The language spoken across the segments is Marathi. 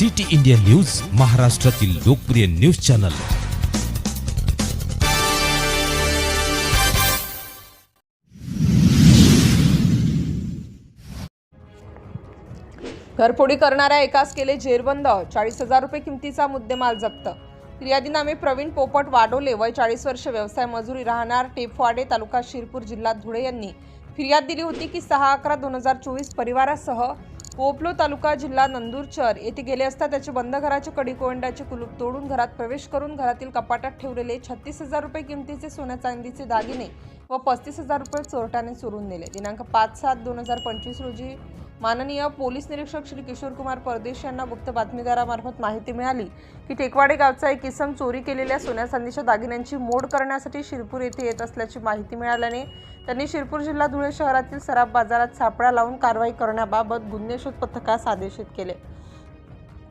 सिटी इंडिया न्यूज महाराष्ट्रातील लोकप्रिय न्यूज चॅनल. घरफोडी करणाऱ्या एकास केले जेरबंद चाळीस हजार रुपये किमतीचा मुद्देमाल जप्त. फिर्यादीनामे प्रवीण पोपट वाडोले वय चाळीस वर्ष व्यवसाय मजुरी राहणार टेपवाडे तालुका शिरपूर जिल्हा धुळे यांनी. फिर्याद दिली होती की सहा अकरा दोन हजार चोवीस परिवारासह पोपलो तालुका जिल्हा नंदुरचर येथे गेले असता त्याचे बंद घराचे कडीकोंड्याचे कुलूप तोडून घरात प्रवेश करून घरातील कपाटात ठेवलेले छत्तीस हजार रुपये किमतीचे सोन्या चांदीचे दागिने व पस्तीस हजार रुपये चोरट्याने चोरून नेले. दिनांक पाच सात दोन हजार पंचवीस रोजी माननीय पोलीस निरीक्षक श्री किशोर कुमार परदेश यांना गुप्त बातमीदारामार्फत माहिती मिळाली की टेकवाडे गावचा एक किसम चोरी केलेल्या सोन्या चांदीच्या दागिन्यांची मोड करण्यासाठी शिरपूर येथे येत असल्याची माहिती मिळाल्याने त्यांनी शिरपूर जिल्हा धुळे शहरातील सराफ बाजारात सापळा लावून कारवाई करण्याबाबत गुन्हे शोध पथकास आदेशित केले.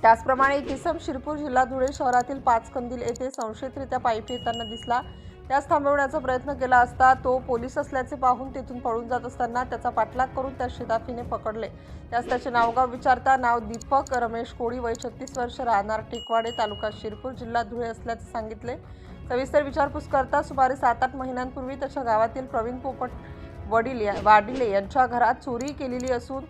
त्याचप्रमाणे किसम शिरपूर जिल्हा धुळे शहरातील पाच कंदील येथे संशयितरित्या पायी येताना दिसला त्यास थांबवण्याचा प्रयत्न केला असता तो पोलीस असल्याचे पाहून तिथून पळून जात असताना त्याचा पाठलाग करून त्या शिदाफीने पकडले. त्यास त्याचे नावगाव विचारता नाव दीपक रमेश कोळी वय छत्तीस वर्ष राहणार टेकवाडे तालुका शिरपूर जिल्हा धुळे असल्याचे सांगितले. सविस्तर विचारपूस करता सुमारे सात आठ महिन्यांपूर्वी त्याच्या गावातील प्रवीण पोपट वडील या- वाडिले यांच्या घरात चोरी केलेली असून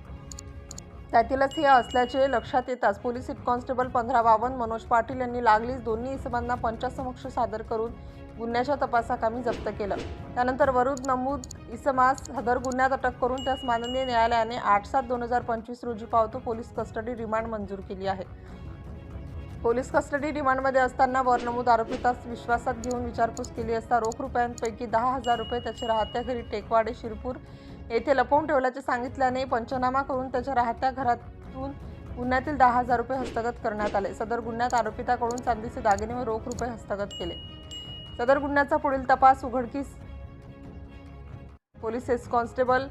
त्यातीलच हे असल्याचे लक्षात येताच पोलीस हेड कॉन्स्टेबल पंधरा बावन्न मनोज पाटील यांनी लागलीच दोन्ही इसमांना पंचासमक्ष सादर करून गुन्ह्याच्या तपासाकामी जप्त केलं. त्यानंतर वरुद नमूद इसमास सदर गुन्ह्यात अटक करून त्यास माननीय न्यायालयाने आठ सात दोन हजार पंचवीस रोजी पावतो पोलीस कस्टडी रिमांड मंजूर केली आहे. पोलीस कस्टडी रिमांडमध्ये असताना वर नमूद आरोपीतास विश्वासात घेऊन विचारपूस केली असता रोख रुपयांपैकी दहा हजार रुपये त्याचे राहत्या घरी टेकवाडे शिरपूर येथे लपवून ठेवल्याचे सांगितल्याने पंचनामा करून त्याच्या राहत्या घरातून गुन्ह्यातील दहा हजार रुपये हस्तगत करण्यात आले. सदर गुन्ह्यात आरोपिताकडून चांदीचे दागिने व रोख रुपये हस्तगत केले. सदर गुन्ह्याचा पुढील तपास उघडकीस police head constable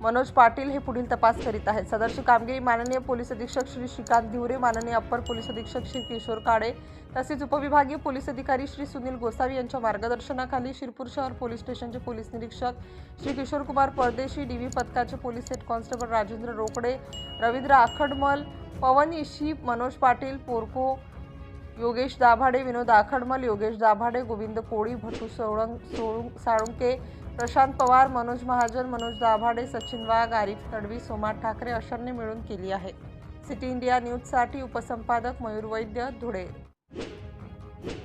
Manoj Patil हे पुढील तपास करीत आहेत. सदरची कामगिरी माननीय पोलीस अधीक्षक श्री श्रीकांत धिवरे माननीय अप्पर पोलीस अधीक्षक श्री किशोर काळे तसेच उपविभागीय पोलीस अधिकारी श्री सुनील गोसावी यांच्या मार्गदर्शनाखाली शिरपूर शहर पोलीस स्टेशनचे पोलीस निरीक्षक श्री किशोर कुमार परदेशी डी व्ही पथकाचे police head constable Rajendra Rokade Ravindra Akhadmal Pawan Ishi Manoj Patil पोरको Yogesh Dabhade Vinod Akhadmal Yogesh Dabhade Govind Koli Bhatu Solang Solung Salunke Prashant Pawar Manoj Mahajan Manoj Dabhade Sachin Wagh Arif Tadvi Soma Thakare अशांनी मिळून केली आहे. सिटी इंडिया न्यूजसाठी उपसंपादक मयूर वैद्य धुळे.